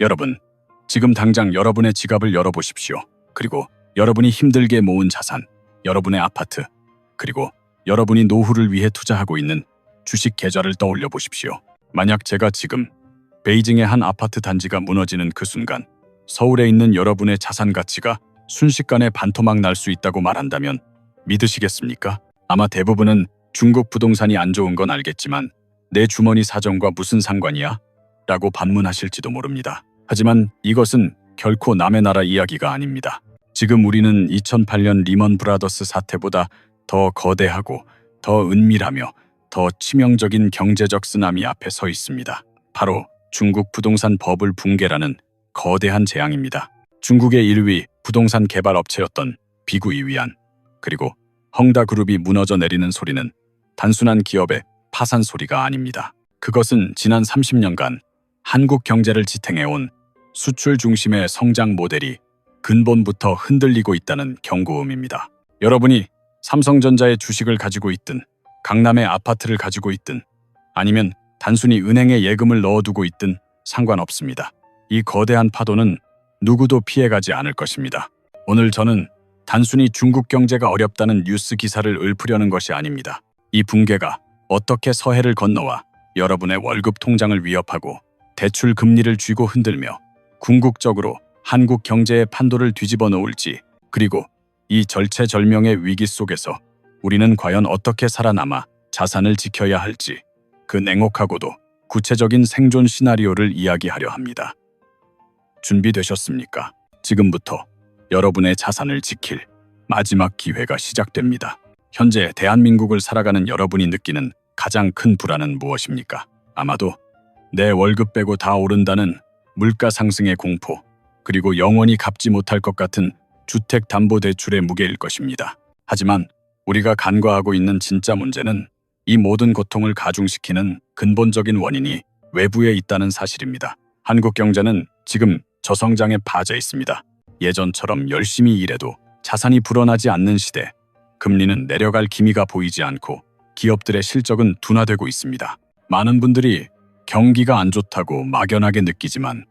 여러분, 지금 당장 여러분의 지갑을 열어보십시오. 그리고 여러분이 힘들게 모은 자산, 여러분의 아파트, 그리고 여러분이 노후를 위해 투자하고 있는 주식 계좌를 떠올려 보십시오. 만약 제가 지금 베이징의 한 아파트 단지가 무너지는 그 순간 서울에 있는 여러분의 자산 가치가 순식간에 반토막 날 수 있다고 말한다면 믿으시겠습니까? 아마 대부분은 중국 부동산이 안 좋은 건 알겠지만 내 주머니 사정과 무슨 상관이야? 라고 반문하실지도 모릅니다. 하지만 이것은 결코 남의 나라 이야기가 아닙니다. 지금 우리는 2008년 리먼 브라더스 사태보다 더 거대하고 더 은밀하며 더 치명적인 경제적 쓰나미 앞에 서 있습니다. 바로 중국 부동산 버블 붕괴라는 거대한 재앙입니다. 중국의 1위 부동산 개발 업체였던 비구이 위안 그리고 헝다 그룹이 무너져 내리는 소리는 단순한 기업의 파산 소리가 아닙니다. 그것은 지난 30년간 한국 경제를 지탱해온 수출 중심의 성장 모델이 근본부터 흔들리고 있다는 경고음입니다. 여러분이 삼성전자의 주식을 가지고 있든 강남의 아파트를 가지고 있든 아니면 단순히 은행에 예금을 넣어두고 있든 상관없습니다. 이 거대한 파도는 누구도 피해가지 않을 것입니다. 오늘 저는 단순히 중국 경제가 어렵다는 뉴스 기사를 읊으려는 것이 아닙니다. 이 붕괴가 어떻게 서해를 건너와 여러분의 월급 통장을 위협하고 대출 금리를 쥐고 흔들며 궁극적으로 한국 경제의 판도를 뒤집어 놓을지 그리고 이 절체절명의 위기 속에서 우리는 과연 어떻게 살아남아 자산을 지켜야 할지 그 냉혹하고도 구체적인 생존 시나리오를 이야기하려 합니다. 준비되셨습니까? 지금부터 여러분의 자산을 지킬 마지막 기회가 시작됩니다. 현재 대한민국을 살아가는 여러분이 느끼는 가장 큰 불안은 무엇입니까? 아마도 내 월급 빼고 다 오른다는 물가 상승의 공포, 그리고 영원히 갚지 못할 것 같은 주택담보대출의 무게일 것입니다. 하지만 우리가 간과하고 있는 진짜 문제는 이 모든 고통을 가중시키는 근본적인 원인이 외부에 있다는 사실입니다. 한국 경제는 지금 저성장에 빠져 있습니다. 예전처럼 열심히 일해도 자산이 불어나지 않는 시대, 금리는 내려갈 기미가 보이지 않고 기업들의 실적은 둔화되고 있습니다. 많은 분들이 경기가 안 좋다고 막연하게 느끼지만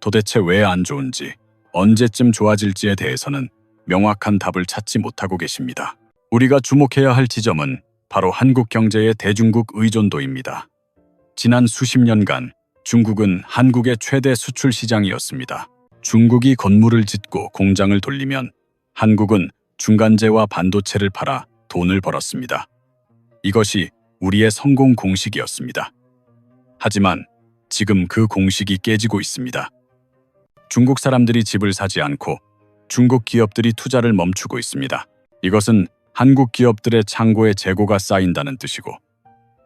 도대체 왜 안 좋은지, 언제쯤 좋아질지에 대해서는 명확한 답을 찾지 못하고 계십니다. 우리가 주목해야 할 지점은 바로 한국 경제의 대중국 의존도입니다. 지난 수십 년간 중국은 한국의 최대 수출 시장이었습니다. 중국이 건물을 짓고 공장을 돌리면 한국은 중간재와 반도체를 팔아 돈을 벌었습니다. 이것이 우리의 성공 공식이었습니다. 하지만 지금 그 공식이 깨지고 있습니다. 중국 사람들이 집을 사지 않고 중국 기업들이 투자를 멈추고 있습니다. 이것은 한국 기업들의 창고에 재고가 쌓인다는 뜻이고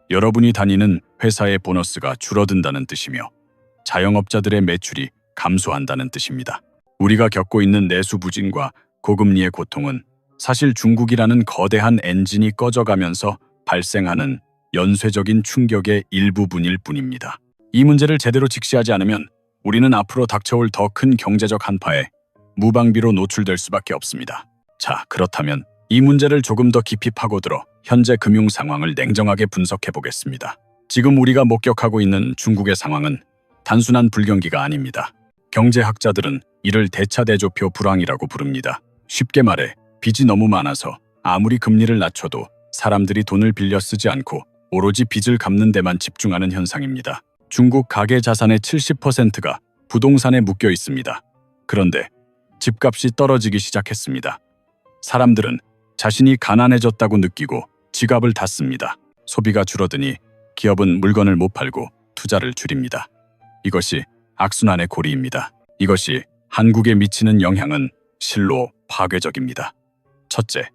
여러분이 다니는 회사의 보너스가 줄어든다는 뜻이며 자영업자들의 매출이 감소한다는 뜻입니다. 우리가 겪고 있는 내수 부진과 고금리의 고통은 사실 중국이라는 거대한 엔진이 꺼져가면서 발생하는 연쇄적인 충격의 일부분일 뿐입니다. 이 문제를 제대로 직시하지 않으면 우리는 앞으로 닥쳐올 더 큰 경제적 한파에 무방비로 노출될 수밖에 없습니다. 자, 그렇다면 이 문제를 조금 더 깊이 파고들어 현재 금융 상황을 냉정하게 분석해 보겠습니다. 지금 우리가 목격하고 있는 중국의 상황은 단순한 불경기가 아닙니다. 경제학자들은 이를 대차대조표 불황이라고 부릅니다. 쉽게 말해 빚이 너무 많아서 아무리 금리를 낮춰도 사람들이 돈을 빌려 쓰지 않고 오로지 빚을 갚는 데만 집중하는 현상입니다. 중국 가계 자산의 70%가 부동산에 묶여 있습니다. 그런데 집값이 떨어지기 시작했습니다. 사람들은 자신이 가난해졌다고 느끼고 지갑을 닫습니다. 소비가 줄어드니 기업은 물건을 못 팔고 투자를 줄입니다. 이것이 악순환의 고리입니다. 이것이 한국에 미치는 영향은 실로 파괴적입니다. 첫째,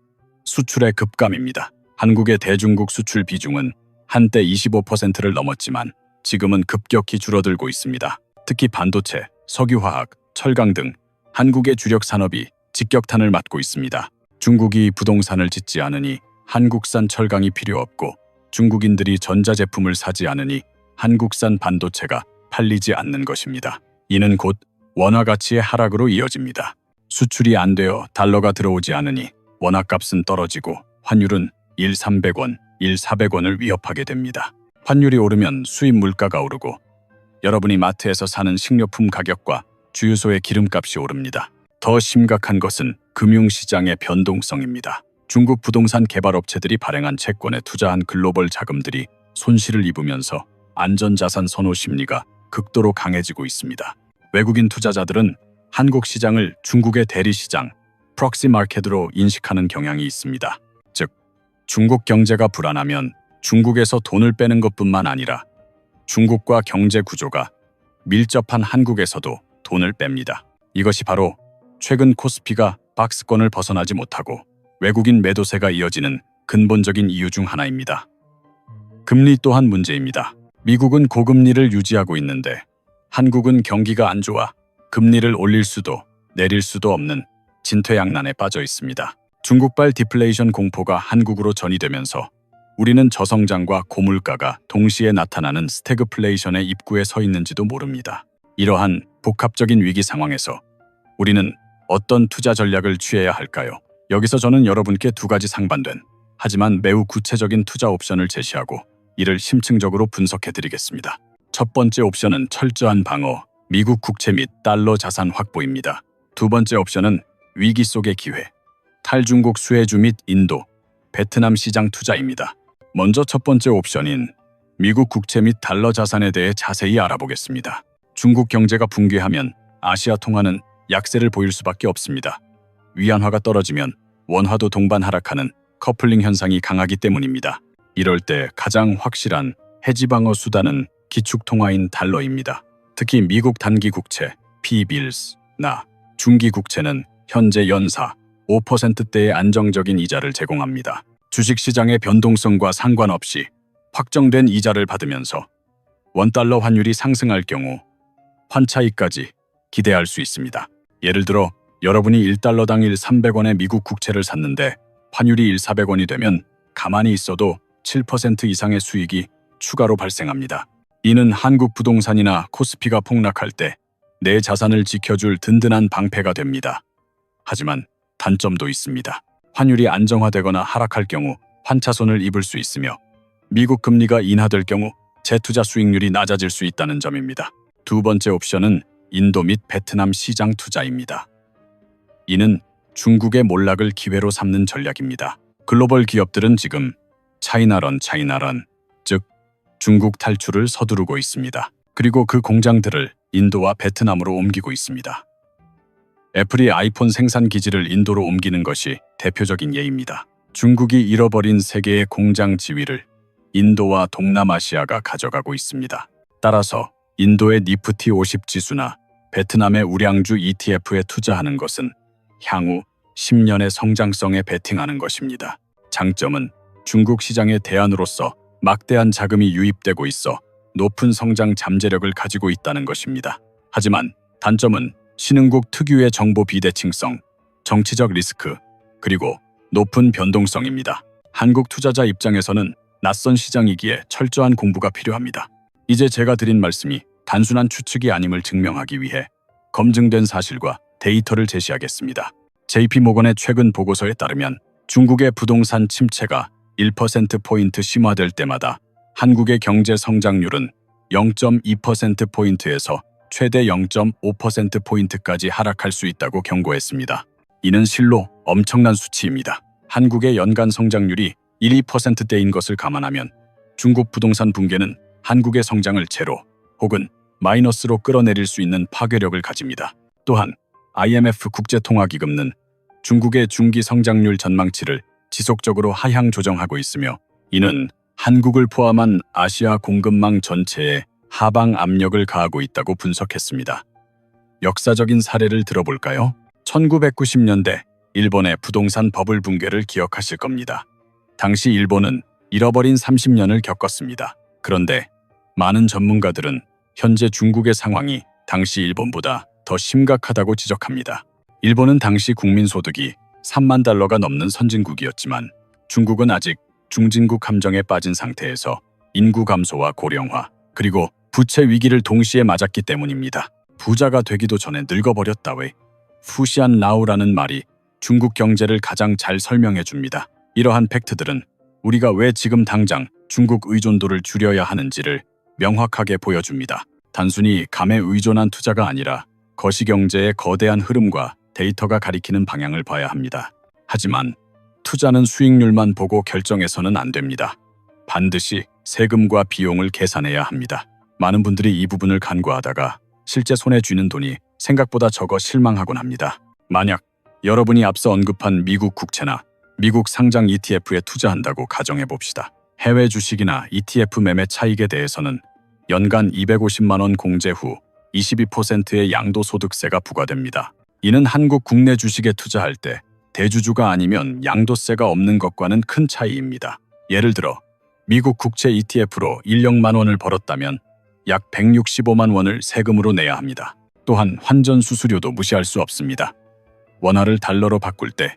수출의 급감입니다. 한국의 대중국 수출 비중은 한때 25%를 넘었지만 지금은 급격히 줄어들고 있습니다. 특히 반도체, 석유화학, 철강 등 한국의 주력 산업이 직격탄을 맞고 있습니다. 중국이 부동산을 짓지 않으니 한국산 철강이 필요 없고 중국인들이 전자제품을 사지 않으니 한국산 반도체가 팔리지 않는 것입니다. 이는 곧 원화 가치의 하락으로 이어집니다. 수출이 안 되어 달러가 들어오지 않으니 원화값은 떨어지고 환율은 1 300원, 1 400원을 위협하게 됩니다. 환율이 오르면 수입 물가가 오르고 여러분이 마트에서 사는 식료품 가격과 주유소의 기름값이 오릅니다. 더 심각한 것은 금융시장의 변동성입니다. 중국 부동산 개발업체들이 발행한 채권에 투자한 글로벌 자금들이 손실을 입으면서 안전자산 선호 심리가 극도로 강해지고 있습니다. 외국인 투자자들은 한국 시장을 중국의 대리시장, 프록시 마켓으로 인식하는 경향이 있습니다. 즉, 중국 경제가 불안하면 중국에서 돈을 빼는 것뿐만 아니라 중국과 경제 구조가 밀접한 한국에서도 돈을 뺍니다. 이것이 바로 최근 코스피가 박스권을 벗어나지 못하고 외국인 매도세가 이어지는 근본적인 이유 중 하나입니다. 금리 또한 문제입니다. 미국은 고금리를 유지하고 있는데 한국은 경기가 안 좋아 금리를 올릴 수도 내릴 수도 없는 진퇴양난에 빠져 있습니다. 중국발 디플레이션 공포가 한국으로 전이되면서 우리는 저성장과 고물가가 동시에 나타나는 스태그플레이션의 입구에 서 있는지도 모릅니다. 이러한 복합적인 위기 상황에서 우리는 어떤 투자 전략을 취해야 할까요? 여기서 저는 여러분께 두 가지 상반된 하지만 매우 구체적인 투자 옵션을 제시하고 이를 심층적으로 분석해 드리겠습니다. 첫 번째 옵션은 철저한 방어, 미국 국채 및 달러 자산 확보입니다. 두 번째 옵션은 위기 속의 기회, 탈중국 수혜주 및 인도, 베트남 시장 투자입니다. 먼저 첫 번째 옵션인 미국 국채 및 달러 자산에 대해 자세히 알아보겠습니다. 중국 경제가 붕괴하면 아시아 통화는 약세를 보일 수밖에 없습니다. 위안화가 떨어지면 원화도 동반 하락하는 커플링 현상이 강하기 때문입니다. 이럴 때 가장 확실한 해지 방어 수단은 기축 통화인 달러입니다. 특히 미국 단기 국채 P-bills,나 중기 국채는 현재 연사 5%대의 안정적인 이자를 제공합니다. 주식 시장의 변동성과 상관없이 확정된 이자를 받으면서 원달러 환율이 상승할 경우 환차익까지 기대할 수 있습니다. 예를 들어 여러분이 1달러당 1 300원의 미국 국채를 샀는데 환율이 1 400원이 되면 가만히 있어도 7% 이상의 수익이 추가로 발생합니다. 이는 한국 부동산이나 코스피가 폭락할 때 내 자산을 지켜줄 든든한 방패가 됩니다. 하지만 단점도 있습니다. 환율이 안정화되거나 하락할 경우 환차손을 입을 수 있으며 미국 금리가 인하될 경우 재투자 수익률이 낮아질 수 있다는 점입니다. 두 번째 옵션은 인도 및 베트남 시장 투자입니다. 이는 중국의 몰락을 기회로 삼는 전략입니다. 글로벌 기업들은 지금 차이나런 차이나런, 즉 중국 탈출을 서두르고 있습니다. 그리고 그 공장들을 인도와 베트남으로 옮기고 있습니다. 애플이 아이폰 생산 기지를 인도로 옮기는 것이 대표적인 예입니다. 중국이 잃어버린 세계의 공장 지위를 인도와 동남아시아가 가져가고 있습니다. 따라서 인도의 니프티 50 지수나 베트남의 우량주 ETF에 투자하는 것은 향후 10년의 성장성에 베팅하는 것입니다. 장점은 중국 시장의 대안으로서 막대한 자금이 유입되고 있어 높은 성장 잠재력을 가지고 있다는 것입니다. 하지만 단점은 신흥국 특유의 정보 비대칭성, 정치적 리스크, 그리고 높은 변동성입니다. 한국 투자자 입장에서는 낯선 시장이기에 철저한 공부가 필요합니다. 이제 제가 드린 말씀이 단순한 추측이 아님을 증명하기 위해 검증된 사실과 데이터를 제시하겠습니다. JP모건의 최근 보고서에 따르면 중국의 부동산 침체가 1%포인트 심화될 때마다 한국의 경제 성장률은 0.2%포인트에서 최대 0.5%포인트까지 하락할 수 있다고 경고했습니다. 이는 실로 엄청난 수치입니다. 한국의 연간 성장률이 1, 2%대인 것을 감안하면 중국 부동산 붕괴는 한국의 성장을 제로 혹은 마이너스로 끌어내릴 수 있는 파괴력을 가집니다. 또한 IMF 국제통화기금은 중국의 중기 성장률 전망치를 지속적으로 하향 조정하고 있으며 이는 한국을 포함한 아시아 공급망 전체에 하방 압력을 가하고 있다고 분석했습니다. 역사적인 사례를 들어볼까요? 1990년대 일본의 부동산 버블 붕괴를 기억하실 겁니다. 당시 일본은 잃어버린 30년을 겪었습니다. 그런데 많은 전문가들은 현재 중국의 상황이 당시 일본보다 더 심각하다고 지적합니다. 일본은 당시 국민 소득이 3만 달러가 넘는 선진국이었지만 중국은 아직 중진국 함정에 빠진 상태에서 인구 감소와 고령화 그리고 부채 위기를 동시에 맞았기 때문입니다. 부자가 되기도 전에 늙어버렸다 왜 푸시안 라우라는 말이 중국 경제를 가장 잘 설명해 줍니다. 이러한 팩트들은 우리가 왜 지금 당장 중국 의존도를 줄여야 하는지를 명확하게 보여줍니다. 단순히 감에 의존한 투자가 아니라 거시경제의 거대한 흐름과 데이터가 가리키는 방향을 봐야 합니다. 하지만 투자는 수익률만 보고 결정해서는 안 됩니다. 반드시 세금과 비용을 계산해야 합니다. 많은 분들이 이 부분을 간과하다가 실제 손에 쥐는 돈이 생각보다 적어 실망하곤 합니다. 만약 여러분이 앞서 언급한 미국 국채나 미국 상장 ETF에 투자한다고 가정해 봅시다. 해외 주식이나 ETF 매매 차익에 대해서는 연간 250만 원 공제 후 22%의 양도소득세가 부과됩니다. 이는 한국 국내 주식에 투자할 때 대주주가 아니면 양도세가 없는 것과는 큰 차이입니다. 예를 들어 미국 국채 ETF로 1억만 원을 벌었다면 약 165만 원을 세금으로 내야 합니다. 또한 환전 수수료도 무시할 수 없습니다. 원화를 달러로 바꿀 때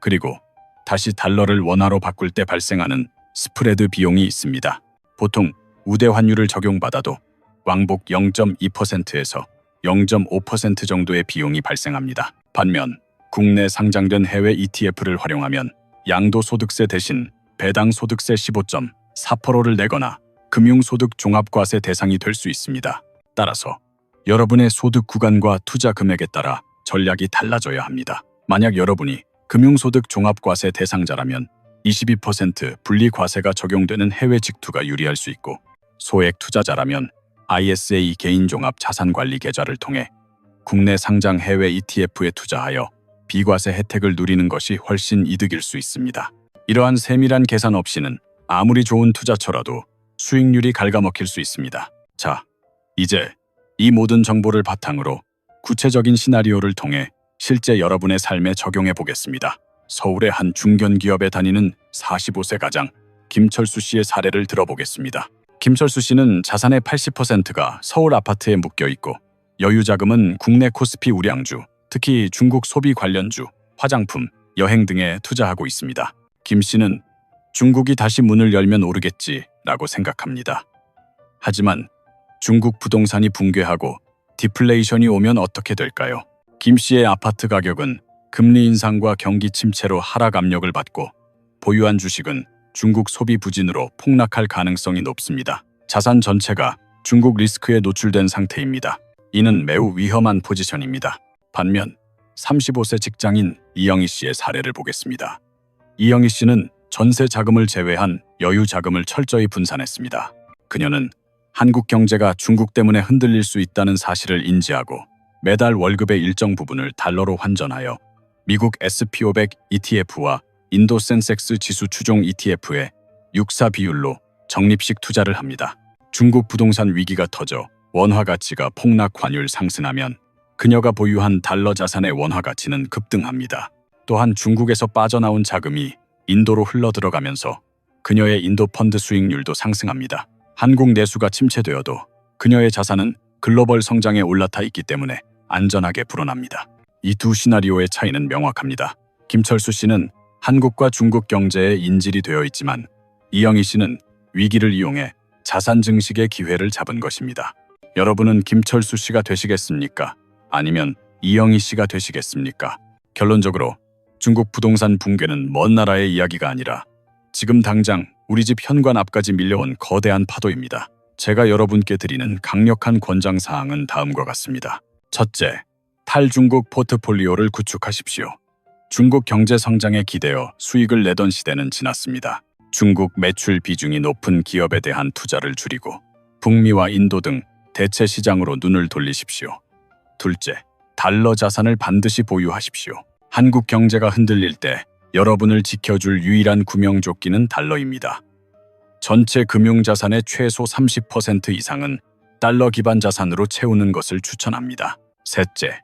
그리고 다시 달러를 원화로 바꿀 때 발생하는 스프레드 비용이 있습니다. 보통 우대 환율을 적용받아도 왕복 0.2%에서 0.5% 정도의 비용이 발생합니다. 반면 국내 상장된 해외 ETF를 활용하면 양도소득세 대신 배당 소득세 15.4%를 내거나 금융소득 종합과세 대상이 될 수 있습니다. 따라서 여러분의 소득 구간과 투자 금액에 따라 전략이 달라져야 합니다. 만약 여러분이 금융소득 종합과세 대상자라면 22% 분리과세가 적용되는 해외 직투가 유리할 수 있고 소액 투자자라면 ISA 개인종합 자산관리 계좌를 통해 국내 상장 해외 ETF에 투자하여 비과세 혜택을 누리는 것이 훨씬 이득일 수 있습니다. 이러한 세밀한 계산 없이는 아무리 좋은 투자처라도 수익률이 갉아먹힐 수 있습니다. 자, 이제 이 모든 정보를 바탕으로 구체적인 시나리오를 통해 실제 여러분의 삶에 적용해 보겠습니다. 서울의 한 중견기업에 다니는 45세 가장 김철수 씨의 사례를 들어보겠습니다. 김철수 씨는 자산의 80%가 서울 아파트에 묶여 있고 여유 자금은 국내 코스피 우량주, 특히 중국 소비 관련주, 화장품, 여행 등에 투자하고 있습니다. 김 씨는 중국이 다시 문을 열면 오르겠지라고 생각합니다. 하지만 중국 부동산이 붕괴하고 디플레이션이 오면 어떻게 될까요? 김 씨의 아파트 가격은 금리 인상과 경기 침체로 하락 압력을 받고 보유한 주식은 중국 소비 부진으로 폭락할 가능성이 높습니다. 자산 전체가 중국 리스크에 노출된 상태입니다. 이는 매우 위험한 포지션입니다. 반면 35세 직장인 이영희 씨의 사례를 보겠습니다. 이영희 씨는 전세 자금을 제외한 여유 자금을 철저히 분산했습니다. 그녀는 한국 경제가 중국 때문에 흔들릴 수 있다는 사실을 인지하고 매달 월급의 일정 부분을 달러로 환전하여 미국 SP500 ETF와 인도 센섹스 지수 추종 ETF에 6사 비율로 적립식 투자를 합니다. 중국 부동산 위기가 터져 원화 가치가 폭락 환율 상승하면 그녀가 보유한 달러 자산의 원화 가치는 급등합니다. 또한 중국에서 빠져나온 자금이 인도로 흘러들어가면서 그녀의 인도 펀드 수익률도 상승합니다. 한국 내수가 침체되어도 그녀의 자산은 글로벌 성장에 올라타 있기 때문에 안전하게 불어납니다. 이 두 시나리오의 차이는 명확합니다. 김철수 씨는 한국과 중국 경제에 인질이 되어 있지만 이영희 씨는 위기를 이용해 자산 증식의 기회를 잡은 것입니다. 여러분은 김철수 씨가 되시겠습니까? 아니면 이영희 씨가 되시겠습니까? 결론적으로 중국 부동산 붕괴는 먼 나라의 이야기가 아니라 지금 당장 우리 집 현관 앞까지 밀려온 거대한 파도입니다. 제가 여러분께 드리는 강력한 권장 사항은 다음과 같습니다. 첫째, 탈중국 포트폴리오를 구축하십시오. 중국 경제 성장에 기대어 수익을 내던 시대는 지났습니다. 중국 매출 비중이 높은 기업에 대한 투자를 줄이고 북미와 인도 등 대체 시장으로 눈을 돌리십시오. 둘째, 달러 자산을 반드시 보유하십시오. 한국 경제가 흔들릴 때 여러분을 지켜줄 유일한 구명조끼는 달러입니다. 전체 금융자산의 최소 30% 이상은 달러 기반 자산으로 채우는 것을 추천합니다. 셋째,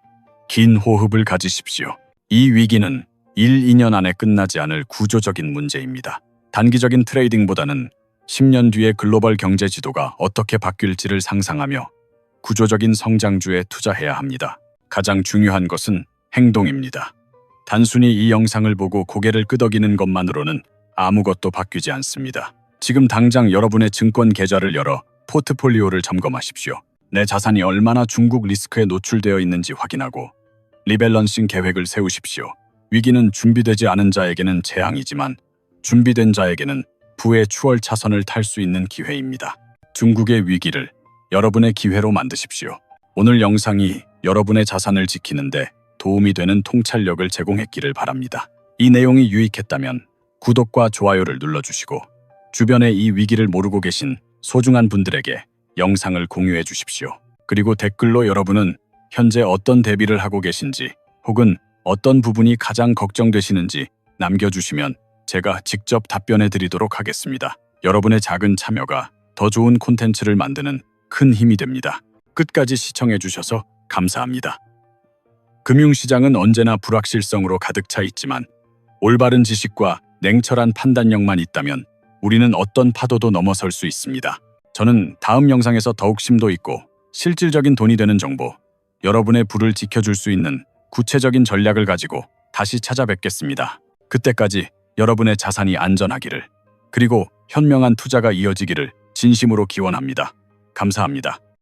긴 호흡을 가지십시오. 이 위기는 1, 2년 안에 끝나지 않을 구조적인 문제입니다. 단기적인 트레이딩보다는 10년 뒤의 글로벌 경제 지도가 어떻게 바뀔지를 상상하며 구조적인 성장주에 투자해야 합니다. 가장 중요한 것은 행동입니다. 단순히 이 영상을 보고 고개를 끄덕이는 것만으로는 아무것도 바뀌지 않습니다. 지금 당장 여러분의 증권 계좌를 열어 포트폴리오를 점검하십시오. 내 자산이 얼마나 중국 리스크에 노출되어 있는지 확인하고 리밸런싱 계획을 세우십시오. 위기는 준비되지 않은 자에게는 재앙이지만 준비된 자에게는 부의 추월 차선을 탈 수 있는 기회입니다. 중국의 위기를 여러분의 기회로 만드십시오. 오늘 영상이 여러분의 자산을 지키는데 도움이 되는 통찰력을 제공했기를 바랍니다. 이 내용이 유익했다면 구독과 좋아요를 눌러주시고 주변에 이 위기를 모르고 계신 소중한 분들에게 영상을 공유해 주십시오. 그리고 댓글로 여러분은 현재 어떤 대비를 하고 계신지 혹은 어떤 부분이 가장 걱정되시는지 남겨주시면 제가 직접 답변해 드리도록 하겠습니다. 여러분의 작은 참여가 더 좋은 콘텐츠를 만드는 큰 힘이 됩니다. 끝까지 시청해 주셔서 감사합니다. 금융시장은 언제나 불확실성으로 가득 차 있지만 올바른 지식과 냉철한 판단력만 있다면 우리는 어떤 파도도 넘어설 수 있습니다. 저는 다음 영상에서 더욱 심도 있고 실질적인 돈이 되는 정보, 여러분의 부를 지켜줄 수 있는 구체적인 전략을 가지고 다시 찾아뵙겠습니다. 그때까지 여러분의 자산이 안전하기를, 그리고 현명한 투자가 이어지기를 진심으로 기원합니다. 감사합니다.